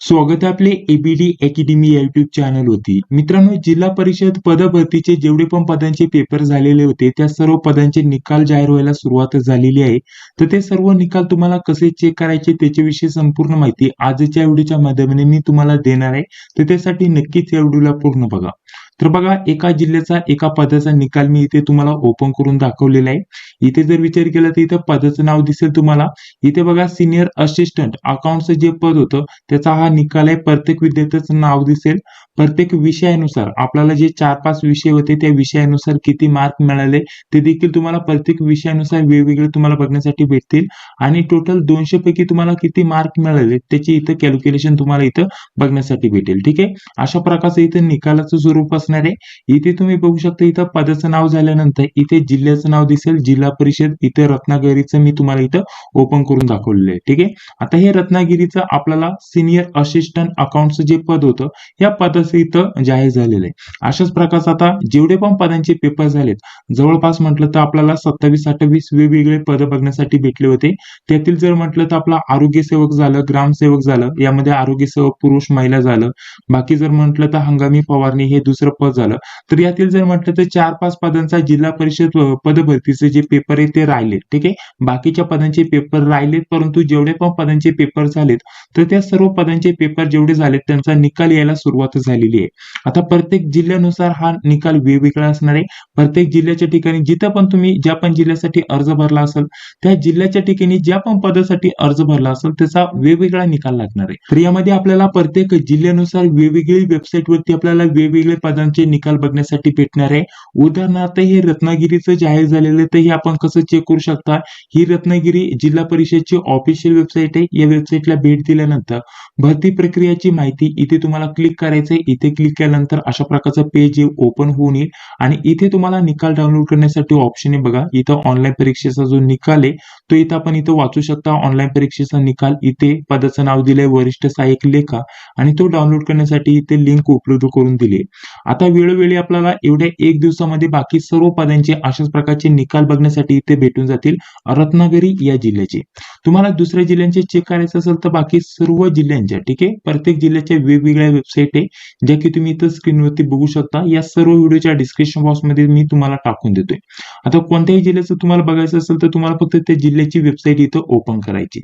स्वागत आपले ABD academy YouTube channel होती मित्रांनो जिल्हा परिषद पद भरतीचे जेवढे पण पदांचे पेपर झालेले होते त्या सर्व पदांचे निकाल जाहीर व्हायला सुरुवात झालेली आहे. तर ते सर्व निकाल तुम्हाला कसे चेक करायचे त्याच्याविषयी संपूर्ण माहिती आजच्या व्हिडिओच्या माध्यमाने मी तुम्हाला देणार आहे. तर त्यासाठी नक्कीच या व्हिडिओला पूर्ण बघा. तर बघा एका जिल्ह्याचा एका पदाचा निकाल मी इथे तुम्हाला ओपन करून दाखवलेला आहे. इथे जर विचार केला तर इथं पदाचं नाव दिसेल तुम्हाला. इथे बघा सिनियर असिस्टंट अकाउंटचं जे पद होतं त्याचा हा निकाल आहे. प्रत्येक विद्यार्थ्याचं नाव दिसेल. प्रत्येक विषयानुसार आपल्याला जे चार पाच विषय होते त्या विषयानुसार किती मार्क मिळाले ते देखील तुम्हाला प्रत्येक विषयानुसार वेगवेगळे तुम्हाला बघण्यासाठी भेटतील. आणि टोटल दोनशे पैकी तुम्हाला किती मार्क मिळाले त्याची इथं कॅल्क्युलेशन तुम्हाला इथं बघण्यासाठी भेटेल. ठीक आहे? अशा प्रकारचं इथं निकालाचं स्वरूप असणार आहे. इथे तुम्ही बघू शकता इथं पदाचं नाव झाल्यानंतर इथे जिल्ह्याचं नाव दिसेल जिल्हा परिषद इथे रत्नागिरीचं मी तुम्हाला इथं ओपन करून दाखवलेलं आहे. ठीक आहे? आता हे रत्नागिरीचं आपल्याला सिनियर असिस्टंट अकाउंटचं जे पद होतं या पदाचं इथं जाहीर झालेलं आहे. अशाच प्रकारचं आता जेवढे पण पदांचे पेपर झालेत जवळपास म्हटलं तर आपल्याला सत्तावीस अठ्ठावीस वेगवेगळे पद बघण्यासाठी भेटले होते. त्यातील जर म्हटलं तर आपला आरोग्य सेवक झालं ग्रामसेवक झालं यामध्ये आरोग्य सेवक पुरुष महिला झालं. बाकी जर म्हटलं तर हंगामी फवारणी हे दुसरं पद झालं. तर यातील जर म्हटलं तर चार पाच पदांचा जिल्हा परिषद पदभरतीचे पद भरतीचे जे पेपर आहे ते राहिले. ठीक आहे? बाकीच्या पदांचे पेपर राहिलेत परंतु जेवढे पण पदांचे पेपर झालेत तर त्या सर्व पदांचे पेपर जेवढे झालेत त्यांचा निकाल यायला सुरुवात झालेली आहे. आता प्रत्येक जिल्ह्यानुसार हा निकाल वेगवेगळा असणार आहे. प्रत्येक जिल्ह्याच्या ठिकाणी जिथं पण तुम्ही ज्या पण जिल्ह्यासाठी अर्ज भरला असेल त्या जिल्ह्याच्या ठिकाणी ज्या पण पदासाठी अर्ज भरला असेल त्याचा वेगवेगळा निकाल लागणार आहे. तर यामध्ये आपल्याला प्रत्येक जिल्ह्यानुसार वेगवेगळी वेबसाईट वरती आपल्याला वेगवेगळे परीक्षांचे निकाल बघण्यासाठी भेटणार आहे. उदाहरणार्थ हे रत्नागिरीचं जाहीर झालेलं आहे, तर हे आपण कसं चेक करू शकता? ही रत्नागिरी जिल्हा परिषदची ऑफिशियल वेबसाईट आहे. या वेबसाईटला भेट दिल्यानंतर भरती प्रक्रियाची माहिती इथे तुम्हाला क्लिक करायचं आहे. इथे क्लिक केल्यानंतर अशा प्रकारचं पेज ओपन होऊन येईल. आणि इथे तुम्हाला निकाल डाउनलोड करण्यासाठी ऑप्शन आहे बघा. इथं ऑनलाईन परीक्षेचा जो निकाल आहे तो इथं आपण इथं वाचू शकता. ऑनलाईन परीक्षेचा निकाल इथे पदाचं नाव दिलंय वरिष्ठ सहाय्यक लेखा. आणि तो डाउनलोड करण्यासाठी इथे लिंक उपलब्ध करून दिली आता वेळोवेळी आपल्याला एवढ्या एक दिवसामध्ये बाकी सर्व पदांचे अशाच प्रकारचे निकाल बघण्यासाठी इथे भेटून जातील रत्नागिरी या जिल्ह्याचे. तुम्हाला दुसऱ्या जिल्ह्यांचे चेक करायचं असेल तर बाकी सर्व जिल्ह्यांच्या ठीक आहे? प्रत्येक जिल्ह्याच्या वेगवेगळ्या वेबसाईट आहे ज्या की तुम्ही इथं स्क्रीनवरती बघू शकता. या सर्व व्हिडिओच्या डिस्क्रिप्शन बॉक्समध्ये मी तुम्हाला टाकून देतोय. आता कोणत्याही जिल्ह्याचं तुम्हाला बघायचं असेल तर तुम्हाला फक्त त्या जिल्ह्याची वेबसाईट इथं ओपन करायची.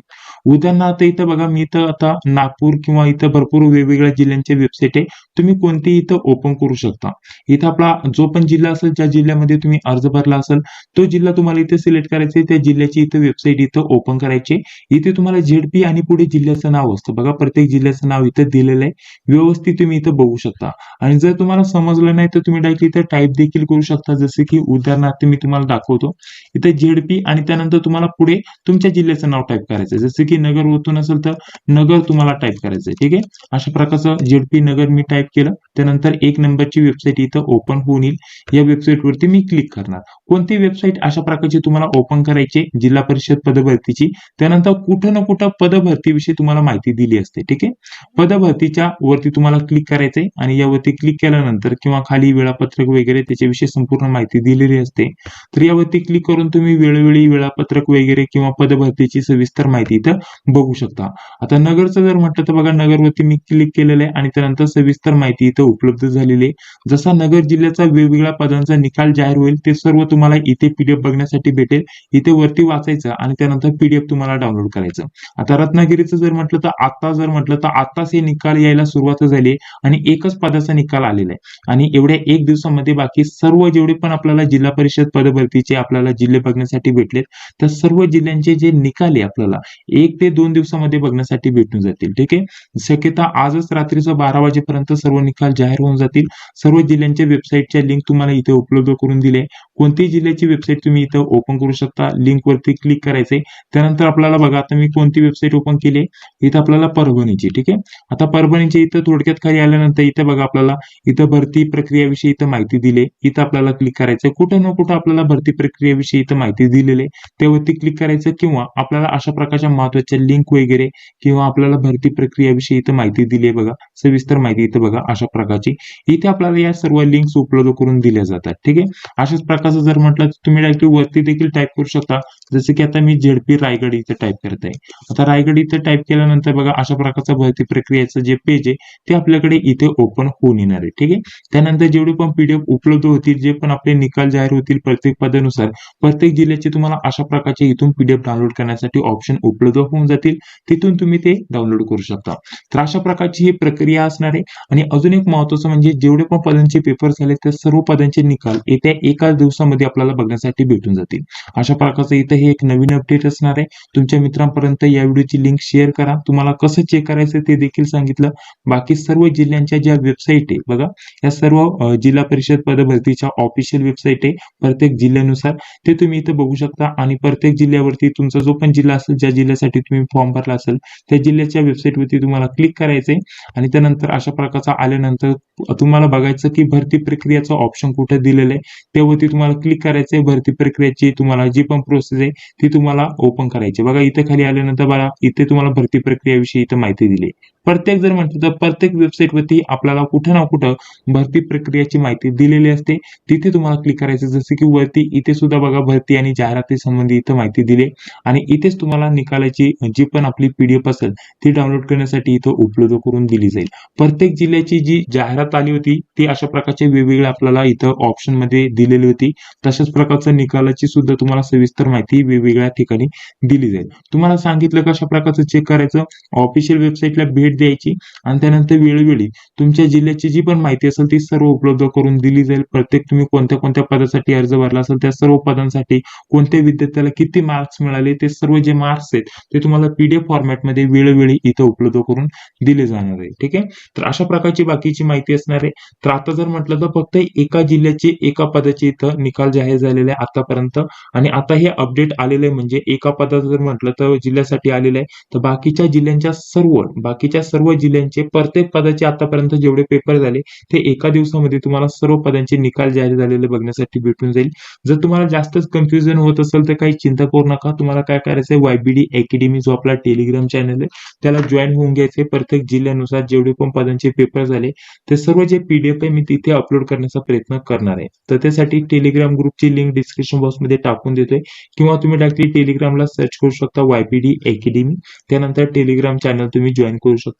उदाहरणार्थ इथं बघा मी इथं आता नागपूर किंवा इथं भरपूर वेगवेगळ्या जिल्ह्यांच्या वेबसाईट आहे. तुम्ही कोणतेही इथं ओपन करू शकता. इथं आपला जो पण जिल्हा असेल ज्या जिल्ह्यामध्ये तुम्ही अर्ज भरला असेल तो जिल्हा तुम्हाला इथे सिलेक्ट करायचा त्या जिल्ह्याची इथं वेबसाईट इथं ओपन करायची इथे तुम्हाला झेडपी आणि पुढे जिल्ह्याचं नाव असतं. बघा प्रत्येक जिल्ह्याचं नाव इथं दिलेलं आहे. व्यवस्थित तुम्ही इथं बघू शकता. आणि जर तुम्हाला समजलं नाही तर तुम्ही डायरेक्ट इथं टाईप देखील करू शकता. जसे की उदाहरणार्थ मी तुम्हाला दाखवतो. इथं झेडपी आणि त्यानंतर तुम्हाला पुढे तुमच्या जिल्ह्याचं नाव टाईप करायचं जसं जसे की नगर ओतून असेल तर नगर तुम्हाला टाईप करायचं आहे. ठीक आहे? अशा प्रकारचं झेडपी नगर मी टाईप केलं. त्यानंतर एक नंबर नंबरची वेबसाईट इथं ओपन होऊन येईल. या वेबसाईट वरती मी क्लिक करणार. कोणती वेबसाईट अशा प्रकारची तुम्हाला ओपन करायची जिल्हा परिषद पदभरतीची. त्यानंतर कुठं ना कुठं पदभरतीविषयी तुम्हाला माहिती दिली असते ठीक आहे? पदभरतीच्या वरती तुम्हाला क्लिक करायचंय आणि यावरती क्लिक केल्यानंतर किंवा खाली वेळापत्रक वगैरे त्याच्याविषयी संपूर्ण माहिती दिलेली असते. तर यावरती क्लिक करून तुम्ही वेळोवेळी वेळापत्रक वगैरे किंवा पदभरतीची सविस्तर माहिती इथं बघू शकता. आता नगरचं जर म्हटलं तर बघा नगरवरती मी क्लिक केलेलं आहे आणि त्यानंतर सविस्तर माहिती इथं उपलब्ध झालेली आहे. जसा नगर जिल्ह्याचा वेगवेगळ्या पदांचा निकाल जाहीर होईल ते सर्व तुम्हाला इथे पीडीएफ बघण्यासाठी भेटेल. इथे वरती वाचायचं आणि त्यानंतर पीडीएफ तुम्हाला डाउनलोड करायचं. आता रत्नागिरीचं जर म्हटलं तर आता जर म्हटलं तर आताच हे निकाल यायला सुरुवात झाली आणि एकच पदाचा निकाल आलेला आहे. आणि एवढ्या एक दिवसामध्ये बाकी सर्व जेवढे पण आपल्याला जिल्हा परिषद पदभरतीचे आपल्याला जिल्हे बघण्यासाठी भेटलेत तर सर्व जिल्ह्यांचे जे निकाल आहे आपल्याला एक ते दोन दिवसामध्ये बघण्यासाठी भेटून जातील. ठीक आहे? शक्यता आजच रात्रीचं बारा वाजेपर्यंत सर्व निकाल जाहीर होऊन जातील. सर्व जिल्ह्यांच्या वेबसाईटच्या लिंक तुम्हाला इथे उपलब्ध करून दिले. कोणत्याही जिल्ह्याची वेबसाईट तुम्ही इथं ओपन करू शकता. लिंक वरती क्लिक करायचंय. त्यानंतर आपल्याला बघा आता मी कोणती वेबसाईट ओपन केली इथं आपल्याला परभणीची ठीक आहे? आता परभणीच्या इथं थोडक्यात खाली आल्यानंतर इथं बघा आपल्याला इथं भरती प्रक्रियाविषयी इथं माहिती दिली इथं आपल्याला क्लिक करायचं कुठं ना कुठं आपल्याला भरती प्रक्रियाविषयी इथं माहिती दिलेली त्यावरती क्लिक करायचं किंवा आपल्याला अशा प्रकारच्या महत्त्वाच्या लिंक वगैरे किंवा आपल्याला भरती प्रक्रियाविषयी इथं माहिती दिली आहे बघा. सविस्तर माहिती इथं बघा अशा प्रकारची. इथे आपल्याला या सर्व लिंक्स उपलब्ध करून दिल्या जातात. ठीक आहे? अशाच प्रकारचं जर म्हटलं तर तुम्ही डायरेक्ट वरती देखील टाईप करू शकता. जसं की आता मी जेडपी रायगड इथं टाईप करत आहे. आता रायगड इथं टाईप केल्यानंतर बघा अशा प्रकारचं भरती प्रक्रियेचं जे पेज आहे ते आपल्याकडे इथे ओपन होऊन येणार आहे ठीक आहे? त्यानंतर जेवढे पण पीडीएफ उपलब्ध होतील जे पण आपले निकाल जाहीर होतील प्रत्येक पदानुसार प्रत्येक जिल्ह्याचे तुम्हाला अशा प्रकारचे इथून पीडीएफ डाउनलोड करण्यासाठी ऑप्शन उपलब्ध होऊन जातील. तिथून तुम्ही ते डाउनलोड करू शकता. तर अशा प्रकारची ही प्रक्रिया असणार आहे. आणि अजून एक महत्वाचं म्हणजे जेवढे पण पदांचे पेपर झाले त्या सर्व पदांचे निकाल येत्या एका दिवसामध्ये आपल्याला बघण्यासाठी भेटून जातील. अशा प्रकारचं इथं हे एक नवीन अपडेट असणार आहे तुमच्या मित्रांपर्यंत या व्हिडिओची लिंक शेअर करा. तुम्हाला कसं चेक करायचं ते देखील सांगितलं. बाकी सर्व जिल्ह्यांच्या ज्या वेबसाईट आहे बघा या सर्व जिल्हा परिषद पदभरतीच्या ऑफिशियल वेबसाईट आहे प्रत्येक जिल्ह्यानुसार. ते तुम्ही इथं बघू शकता आणि प्रत्येक जिल्ह्यावरती तुमचा जो पण जिल्हा असेल ज्या जिल्ह्यासाठी तुम्ही फॉर्म भरला असेल त्या जिल्ह्याच्या वेबसाईटवरती तुम्हाला क्लिक करायचंय आणि त्यानंतर अशा प्रकारचा आल्यानंतर तुम्हाला बघायचं की भरती प्रक्रियाचं ऑप्शन कुठे दिलेलं आहे त्यावरती तुम्हाला क्लिक करायचंय. भरती प्रक्रियाची तुम्हाला जी पण प्रोसेस आहे ती तुम्हाला ओपन करायची. बघा इथे खाली आल्यानंतर बघा इथे तुम्हाला भरती प्रक्रियाविषयी इथं माहिती दिली. प्रत्येक जर म्हटलं तर प्रत्येक वेबसाईटवरती आपल्याला कुठं ना कुठं भरती प्रक्रियाची माहिती दिलेली असते. तिथे तुम्हाला क्लिक करायचं जसं की वरती इथे सुद्धा बघा भरती आणि जाहिराती संबंधी इथं माहिती दिली आणि इथेच तुम्हाला निकालाची जी पण आपली पीडीएफ असेल ती डाउनलोड करण्यासाठी इथं उपलब्ध करून दिली जाईल. प्रत्येक जिल्ह्याची जी जाहिरात आली होती ती अशा प्रकारचे वेगवेगळे आपल्याला इथं ऑप्शनमध्ये दिलेली होती. तशाच प्रकारचं निकालाची सुद्धा तुम्हाला सविस्तर माहिती वेगवेगळ्या ठिकाणी दिली जाईल. तुम्हाला सांगितलं कशा प्रकारचं चेक करायचं? ऑफिशियल वेबसाईटला भेट द्यायची आणि त्यानंतर वेळोवेळी तुमच्या जिल्ह्याची जी पण माहिती असेल ती सर्व उपलब्ध करून दिली जाईल. प्रत्येक तुम्ही कोणत्या कोणत्या पदासाठी अर्ज भरला असेल त्या सर्व पदांसाठी कोणत्या विद्यार्थ्याला किती मार्क्स मिळाले ते सर्व जे मार्क्स आहेत ते तुम्हाला पीडीएफ फॉर्मॅटमध्ये वेळोवेळी इथं उपलब्ध करून दिले जाणार आहे. ठीक आहे? तर अशा प्रकारची बाकीची माहिती असणार आहे. तर आता जर म्हटलं तर फक्त एका जिल्ह्याचे एका पदाचे इथं निकाल जाहीर झालेले आहे आतापर्यंत. आणि आता हे अपडेट आलेले म्हणजे एका पदाचं जर म्हटलं तर जिल्ह्यासाठी आलेलं आहे. तर बाकीच्या जिल्ह्यांच्या सर्व बाकीच्या सर्व जिल्ह्यांचे प्रत्येक पदाचे आतापर्यंत जेवढे पेपर झाले ते एका दिवसामध्ये तुम्हाला सर्व पदांचे निकाल जाहीर झालेले बघण्यासाठी भेटून जाईल. जर तुम्हाला जास्तच कन्फ्युजन होत असेल तर काही चिंता करू नका. तुम्हाला काय करायचंय वायबीडी अकॅडमी जो आपला टेलिग्राम चॅनल आहे त्याला जॉईन होऊन घ्यायचे प्रत्येक जिल्ह्यानुसार जेवढे पण पदांचे पेपर झाले ते सर्व जे पीडीएफ आहे मी तिथे अपलोड करण्याचा प्रयत्न करणार आहे. तर त्यासाठी टेलिग्राम ग्रुपची लिंक डिस्क्रिप्शन बॉक्समध्ये टाकून देतोय. किंवा तुम्ही डायरेक्टली टेलिग्रामला सर्च करू शकता वायपीडी अकॅडमी त्यानंतर टेलिग्राम चॅनल तुम्ही जॉईन करू शकता.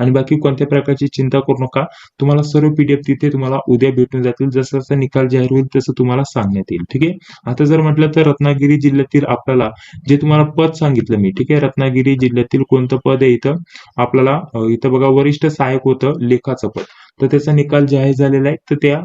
आणि बाकी कोणत्या प्रकारची चिंता करू नका. तुम्हाला सर्व पीडीएफ तिथे तुम्हाला उद्या भेटून जातील. जसं जसं निकाल जाहीर होईल तसं तुम्हाला सांगण्यात येईल. ठीक आहे? आता जर म्हटलं तर रत्नागिरी जिल्ह्यातील आपल्याला जे तुम्हाला पद सांगितलं मी ठीक आहे? रत्नागिरी जिल्ह्यातील कोणतं पद आहे इथं? आपल्याला इथं बघा वरिष्ठ सहाय्यक होतं लेखाचं पद. तर त्याचा निकाल जाहीर झालेला आहे. तर त्या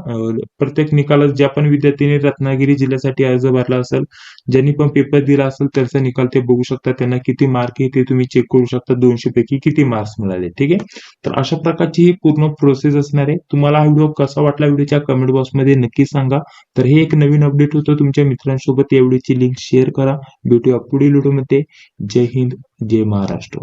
प्रत्येक निकालात ज्या पण विद्यार्थ्यांनी रत्नागिरी जिल्ह्यासाठी अर्ज भरला असेल ज्यांनी पण पेपर दिला असेल त्याचा निकाल ते बघू शकता त्यांना किती मार्क आहे ते तुम्ही चेक करू शकता. दोनशे पैकी किती मार्क्स मिळाले ठीक आहे? तर अशा प्रकारची ही पूर्ण प्रोसेस असणार आहे. तुम्हाला हा व्हिडिओ कसा वाटला व्हिडिओच्या कमेंट बॉक्समध्ये नक्की सांगा. तर हे एक नवीन अपडेट होतं. तुमच्या मित्रांसोबत या व्हिडिओची लिंक शेअर करा. भेटूया पुढील व्हिडिओमध्ये जय हिंद जय महाराष्ट्र.